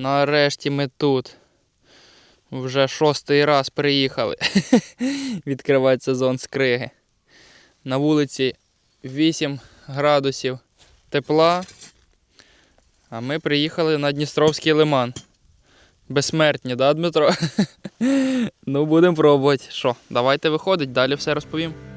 Нарешті ми тут. Вже шостий раз приїхали відкривати сезон з криги. На вулиці 8 градусів тепла. А ми приїхали на Дністровський лиман. Безсмертні, да, Дмитро? ну, будемо пробувати. Що, давайте виходить, далі все розповім.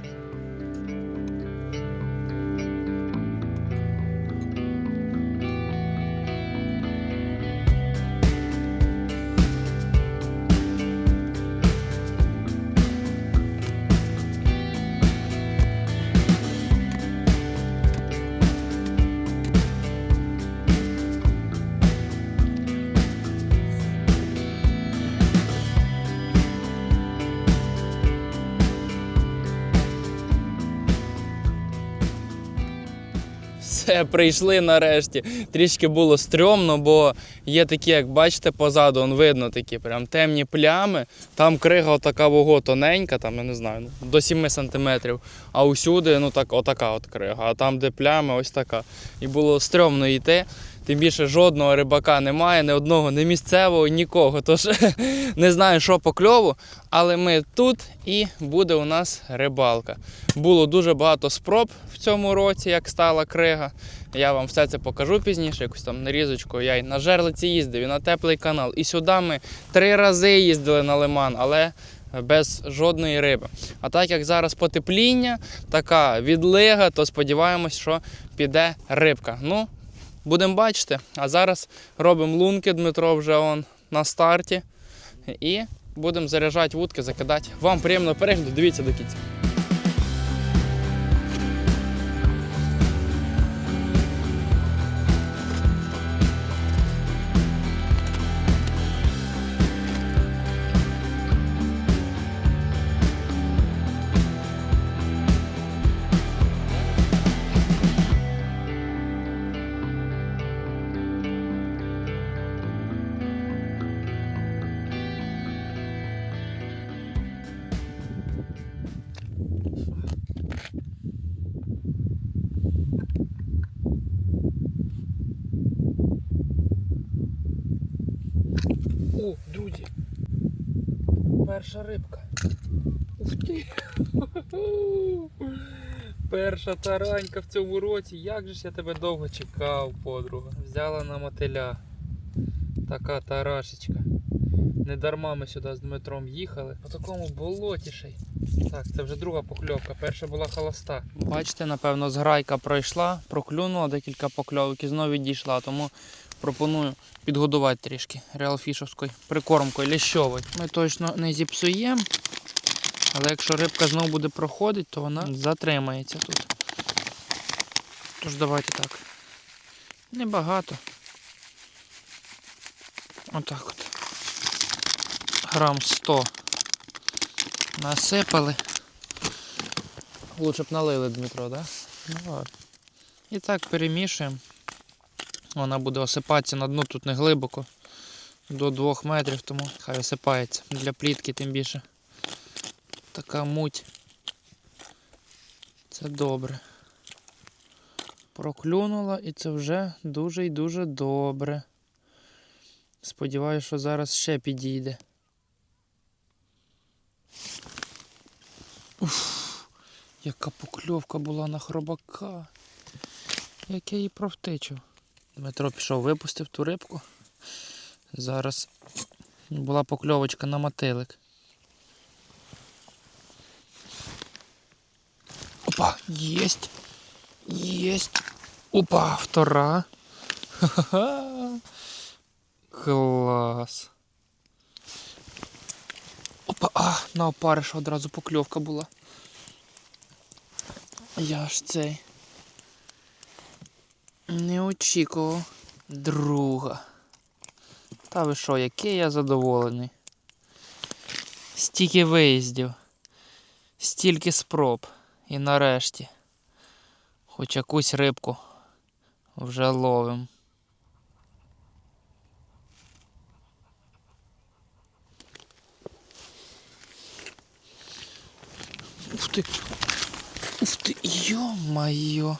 Все, прийшли нарешті. Трішки було стрьомно, бо є такі, як бачите, позаду, он видно такі прям темні плями. Там крига отака вого тоненька, там, я не знаю, ну, до 7 сантиметрів. А усюди, ну так, отака от крига. А там, де плями, ось така. І було стрьомно йти. Тим більше жодного рибака немає, ні одного, ні місцевого, нікого. Тож не знаю, що по кльову, але ми тут і буде у нас рибалка. Було дуже багато спроб в цьому році, як стала крига. Я вам все це покажу пізніше, якусь там нарізочку. Я й на жерлиці їздив, і на теплий канал. І сюди ми три рази їздили на лиман, але без жодної риби. А так як зараз потепління, така відлига, то сподіваємось, що піде рибка. Ну, будемо бачити. А зараз робимо лунки, Дмитро вже он на старті. І будемо заряджати вудки, закидати. Вам приємного перегляду, дивіться до кінця. Перша рибка. Ух ти. Перша таранька в цьому році. Як же ж я тебе довго чекав, подруга. Взяла на мотиля. Така тарашечка. Не дарма ми сюди з Дмитром їхали. По такому болоті. Так, це вже друга покльовка. Перша була холоста. Бачите, напевно, зграйка пройшла, проклюнула декілька покльовок і знову відійшла. Тому пропоную підгодувати трішки реалфішовською прикормкою лящовою. Ми точно не зіпсуємо. Але якщо рибка знову буде проходити, то вона затримається тут. Тож давайте так. Небагато. Отак от. Грам 100 насипали. Лучше б налили, Дмитро, так? Да? Ну. І так перемішуємо. Вона буде осипатися на дно тут не глибоко. До 2 метрів, тому хай осипається. Для плітки тим більше. Така муть. Це добре. Проклюнула і це вже дуже і дуже добре. Сподіваюся, що зараз ще підійде. Уф, яка покльовка була на хробака. Як я її провтичив. Дмитро пішов, випустив ту рибку. Зараз була покльовочка на мотилик. Опа, єсть. Єсть. Опа, втора. Ха-ха-ха. Клас. Опа, а, на опариша одразу покльовка була. Я ж цей. Не очікував друга. Та ви що, який я задоволений. Стільки виїздів, стільки спроб. І нарешті. Хоч якусь рибку вже ловим. Ух ти! Ух ти! Йо-майо!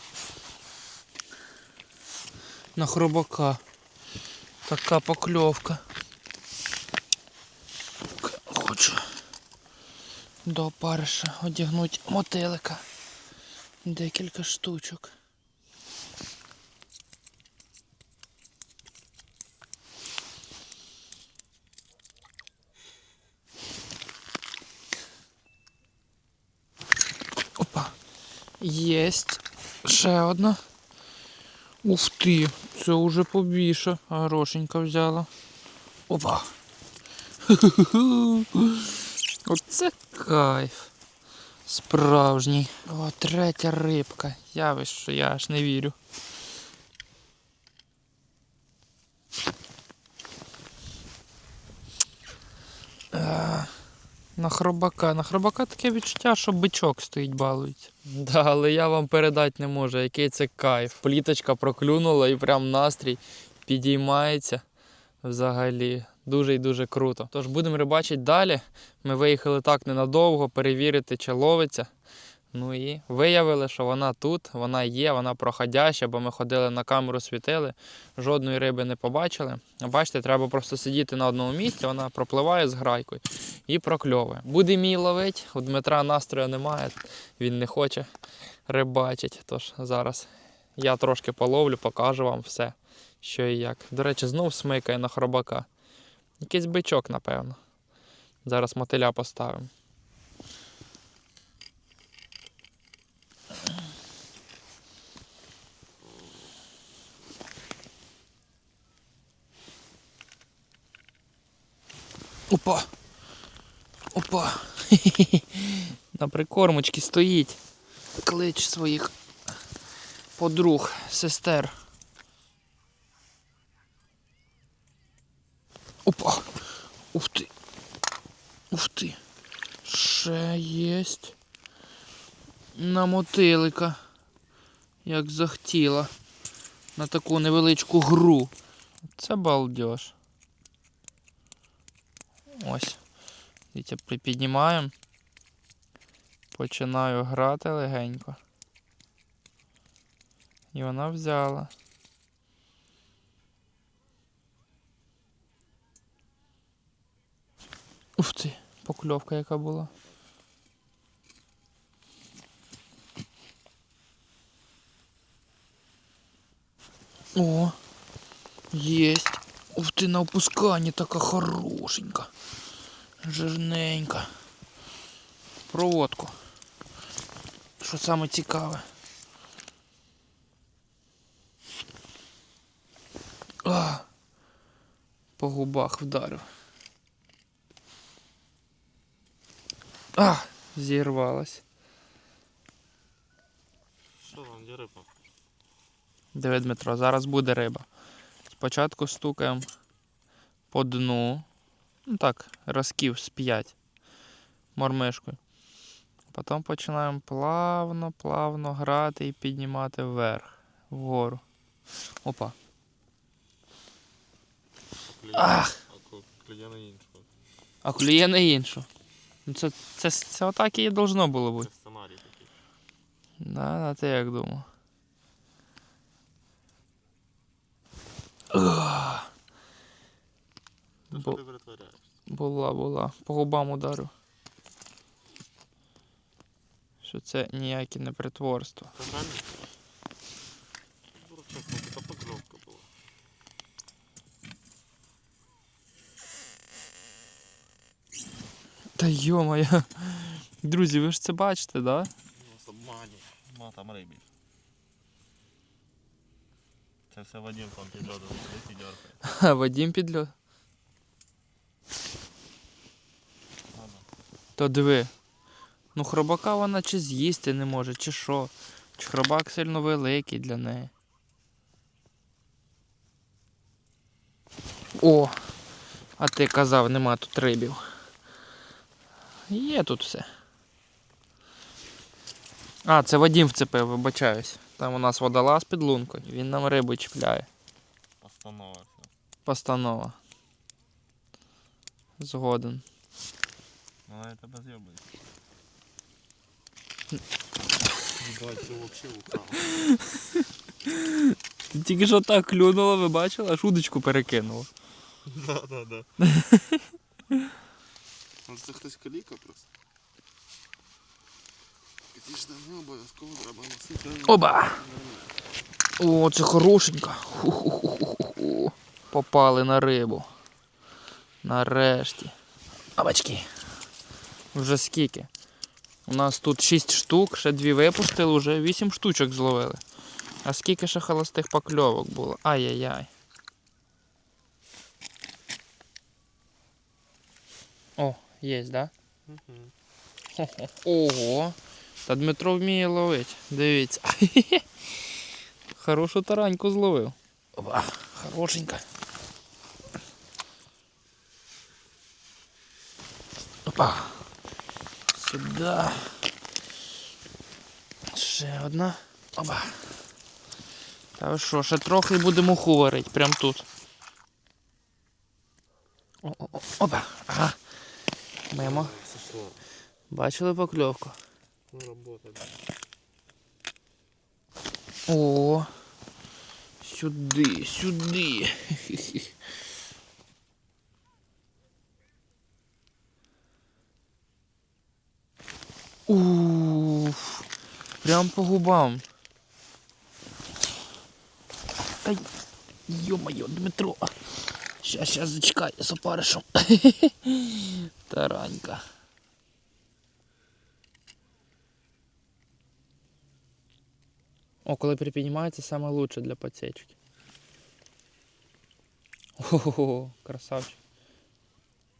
На хробака. Така покльовка. Хочу до опариша одягнути мотилика. Декілька штучок. Опа. Єсть. Ще одна. Ух ти, це вже побільше. Грошенька взяла. Опа. Оце кайф. Справжній. О, третя рибка. Я ви що, я аж не вірю. На хробака. На хробака таке відчуття, що бичок стоїть, балується. Да, але я вам передати не можу, який це кайф. Пліточка проклюнула і прям настрій підіймається взагалі. Дуже і дуже круто. Тож будемо рибачити далі. Ми виїхали так ненадовго, перевірити, чи ловиться. Ну і виявили, що вона тут, вона є, вона проходяща, бо ми ходили на камеру, світили, жодної риби не побачили. Бачите, треба просто сидіти на одному місці, вона пропливає з грайкою і прокльовує. Буде мій ловити, у Дмитра настрою немає, він не хоче рибачить. Тож зараз я трошки половлю, покажу вам все, що і як. До речі, знов смикає на хробака. Якийсь бичок, напевно. Зараз мотиля поставимо. Опа! Опа! На прикормочці стоїть. Клич своїх подруг, сестер. Опа! Ух ти! Ух ти! Ще єсть. На мотилика. Як захотіла. На таку невеличку гру. Це балдеж. Ось. Дивіться, припіднімаємо. Починаю грати легенько. І вона взяла. Ух ти, покльовка яка була. О, єсть. Ти, на опусканні така хорошенька. Жирненька. Проводку. Що саме цікаве. А, по губах вдарив. А, зірвалась. Що там, де риба? Диви, Дмитро, зараз буде риба. Спочатку стукаємо по дну. Ну так, разків з 5 мормишкою. Потім починаємо плавно, плавно грати і піднімати вверх, вгору. Опа. Ах! Клює на іншого. А клює на іншу. Ну це, це, це отак і должно було Це бути. сценарій такий. Да, да, ти як думав. Бо- що ти перетворяєш? Була, була. По губам ударив. Що це ніяке не притворство. Це ну це покльовка була. Та йо-моє. Друзі, ви ж це бачите, да? Нас обманює. Ну там рибі. Це все Вадим там під льодом сидить і дьоркає. Ха, Вадім підльот. Ладно. То диви. Ну хробака вона чи з'їсти не може, чи що. Чи хробак сильно великий для неї. О! А ти казав, нема тут рибів. Є тут все. А, це Вадім вцепив, вибачаюсь. Там у нас водолаз під лункою. Він нам рибу чіпляє. Постанова. Постанова. Згоден. Вона і тебе з'єбує. Бать, це взагалі. Ти тільки що так клюнуло, ви бачили, аж удочку перекинуло. Да, да, да. Може це хтось каліка просто. Ж не обов'язково треба носити. Оба! О, це хорошенька. Попали на рибу. Нарешті. Абачки. Вже скільки? У нас тут 6 штук, ще дві випустили, вже 8 штучок зловили. А скільки ще холостих покльовок було? Ай-яй-яй. О, є, да? Ого. Та Дмитро вміє ловити. Дивіться. Хорошу тараньку зловив. Опа, хорошенька. Опа. Сюди. Ще одна. Опа. Та що, ще трохи будемо уху варити, прям тут. О-о-о, Опа. Ага. Мимо. Бачили покльовку? О, сюди, сюди. прям по губам. Та Йо-моє, Дмитро. Щас, щас зачекай з опаришем. Таранька. О, коли припіднімається, саме лучше для подсечки. Ого, красавчик.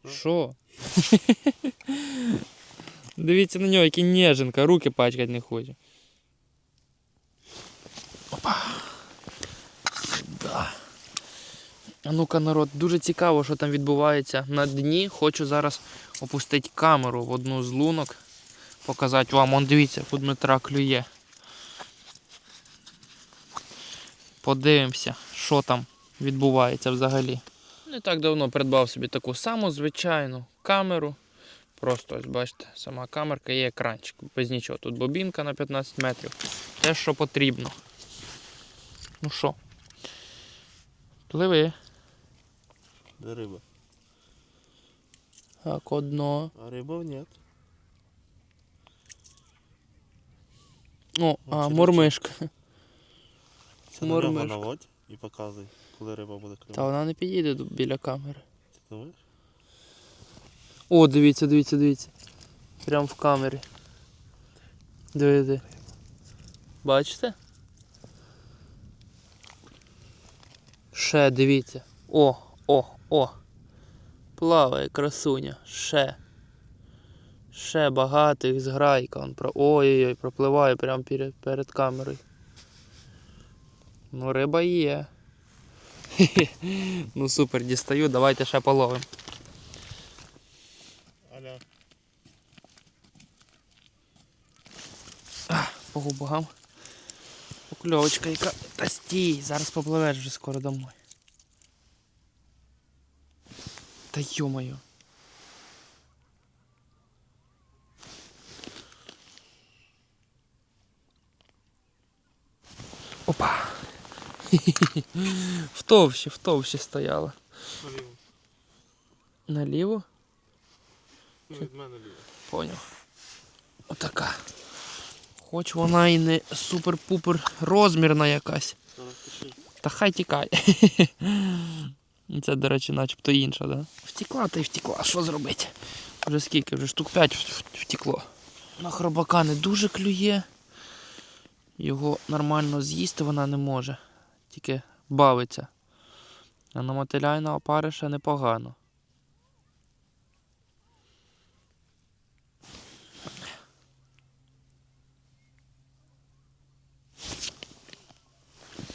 Що? Дивіться на нього, який неженка, руки пачкати не хоче. Опа. Сюди. А ну-ка, народ, дуже цікаво, що там відбувається на дні. Хочу зараз опустити камеру в одну з лунок. Показати вам. Он дивіться, як Дмитра клює. Подивимося, що там відбувається взагалі. Не так давно придбав собі таку саму звичайну камеру. Просто ось бачите, сама камерка є екранчик. Без нічого. Тут бобінка на 15 метрів. Те, що потрібно. Ну що? Пливи. Де риба? Так, одно. А риба нет. О, а, Очередь. мормишка. Це на нього Мормишка. наводь і показуй, коли риба буде клювати. Та вона не підійде до- біля камери. Ти думаєш? О, дивіться, дивіться, дивіться. Прям в камері. Дивіться. Бачите? Ще дивіться. О, о, о. Плаває красуня. Ще. Ще багато їх зграйка. Он про... Ой-ой-ой, пропливає прямо перед, перед камерою. Ну, риба є. ну супер, дістаю, давайте ще половимо. Аля. по губам. Покльовочка яка. Та стій, зараз попливеш вже скоро домой. Та йомаю. Опа. В товщі, в товщі стояла. Наліво. Наліво? Ну, від мене ліво. Поняв. Отака. Хоч вона і не супер-пупер розмірна якась. Та хай тікає. Це, до речі, начебто інша, да? Втекла та й втекла. Що зробити? Вже скільки? Вже штук 5 втекло. На хробака не дуже клює. Його нормально з'їсти вона не може. Тільки бавиться. А на мотиля і на опариша непогано.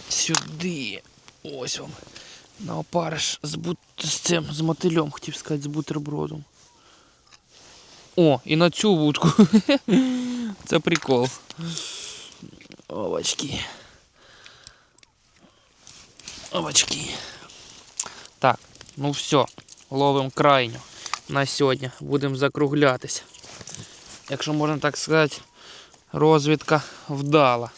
Сюди. Ось вам. На опариш з, бут... з цим, з мотилем, хотів сказати, з бутербродом. О, і на цю вудку. Це прикол. Овочки. Овочки. Так, ну все. Ловимо крайню на сьогодні. Будемо закруглятися. Якщо можна так сказати, розвідка вдала.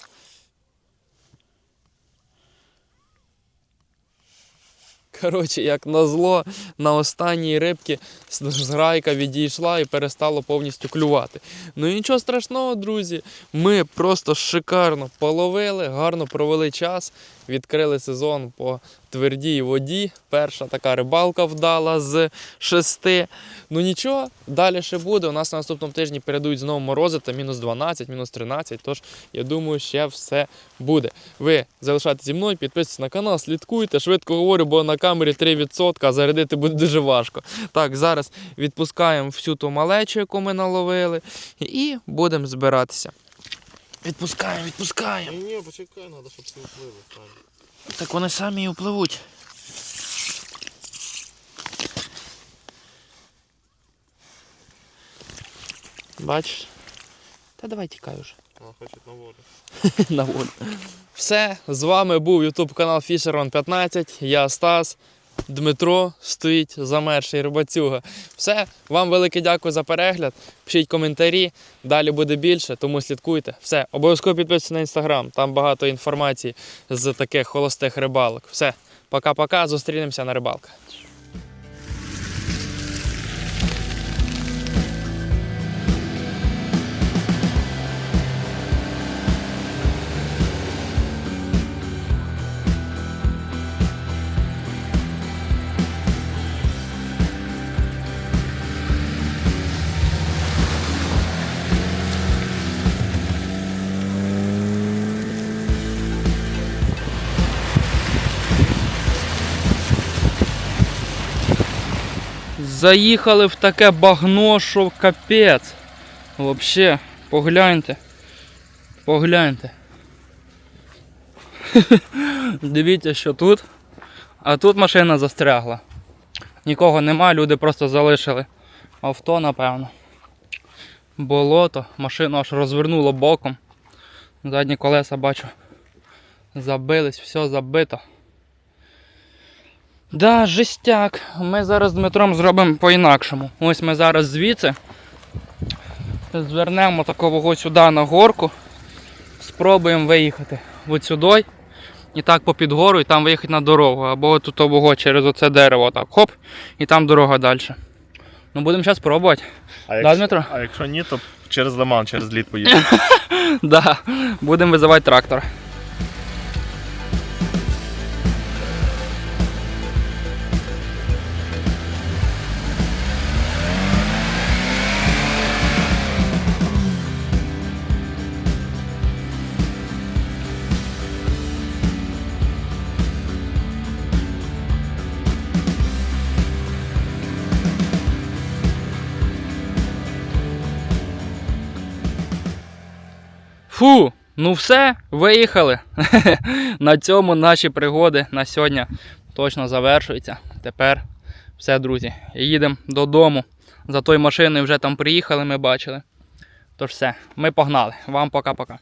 Коротше, як назло, на останній рибці зграйка відійшла і перестало повністю клювати. Ну нічого страшного, друзі. Ми просто шикарно половили, гарно провели час, відкрили сезон по твердій воді. Перша така рибалка вдала з шести. Ну нічого, далі ще буде. У нас на наступному тижні передують знову морози, та мінус 12, мінус 13. Тож я думаю, ще все буде. Ви залишайтеся зі мною, підписуйтесь на канал, слідкуйте. Швидко говорю, бо на камері 3%, а зарядити буде дуже важко. Так, зараз відпускаємо всю ту малечу, яку ми наловили, і будемо збиратися. Відпускаємо, відпускаємо. Ні, почекай, треба, щоб ти правильно. Так вони самі і впливуть. Бачиш? Та давай тікай уже. А, хочуть на волю. на волю. Все, з вами був YouTube канал Fisherman 15. Я Стас. Дмитро стоїть замерший рибацюга. Все, вам велике дякую за перегляд. Пишіть коментарі, далі буде більше, тому слідкуйте. Все, обов'язково підписуйтесь на інстаграм, там багато інформації з таких холостих рибалок. Все, пока-пока, зустрінемося на рибалках. Заїхали в таке багно, що капець. Взагалі, погляньте. Погляньте. Дивіться, що тут. А тут машина застрягла. Нікого нема, люди просто залишили авто, напевно. Болото, машину аж розвернуло боком. Задні колеса бачу. Забились, все забито. Да, жестяк. Ми зараз з Дмитром зробимо по-інакшому. Ось ми зараз звідси звернемо такого сюди на горку. Спробуємо виїхати от сюди. І так попід гору, і там виїхати на дорогу. Або тут того через оце дерево. Так, хоп, і там дорога далі. Ну будемо зараз пробувати. А Да, Дмитро? а якщо ні, то через Лиман, через лід поїдемо. Да, будемо визивати трактор. Фу, ну все, виїхали. на цьому наші пригоди на сьогодні точно завершуються. Тепер все, друзі. Їдемо додому. За тою машиною вже там приїхали, ми бачили. Тож все, ми погнали. Вам пока-пока.